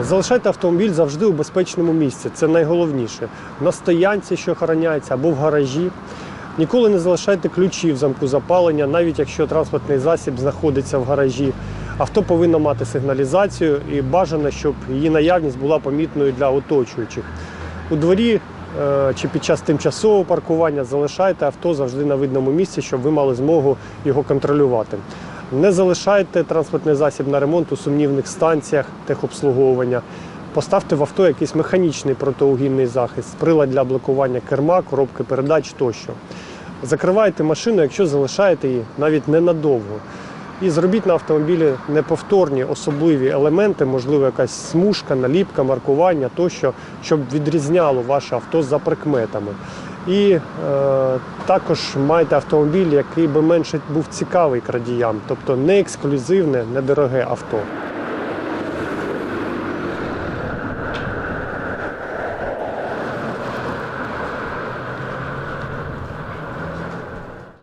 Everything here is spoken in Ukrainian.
Залишайте автомобіль завжди у безпечному місці. Це найголовніше. На стоянці, що охороняється, або в гаражі. Ніколи не залишайте ключі в замку запалення, навіть якщо транспортний засіб знаходиться в гаражі. Авто повинно мати сигналізацію і бажано, щоб її наявність була помітною для оточуючих. У дворі е, чи під час тимчасового паркування залишайте авто завжди на видному місці, щоб ви мали змогу його контролювати. Не залишайте транспортний засіб на ремонт у сумнівних станціях техобслуговування. Поставте в авто якийсь механічний протиугінний захист, прилад для блокування керма, коробки передач тощо. Закривайте машину, якщо залишаєте її навіть ненадовго. І зробіть на автомобілі неповторні особливі елементи, можливо, якась смужка, наліпка, маркування тощо, щоб відрізняло ваше авто за прикметами. І е, також майте автомобіль, який би менше був цікавий крадіям, тобто не ексклюзивне, недороге авто.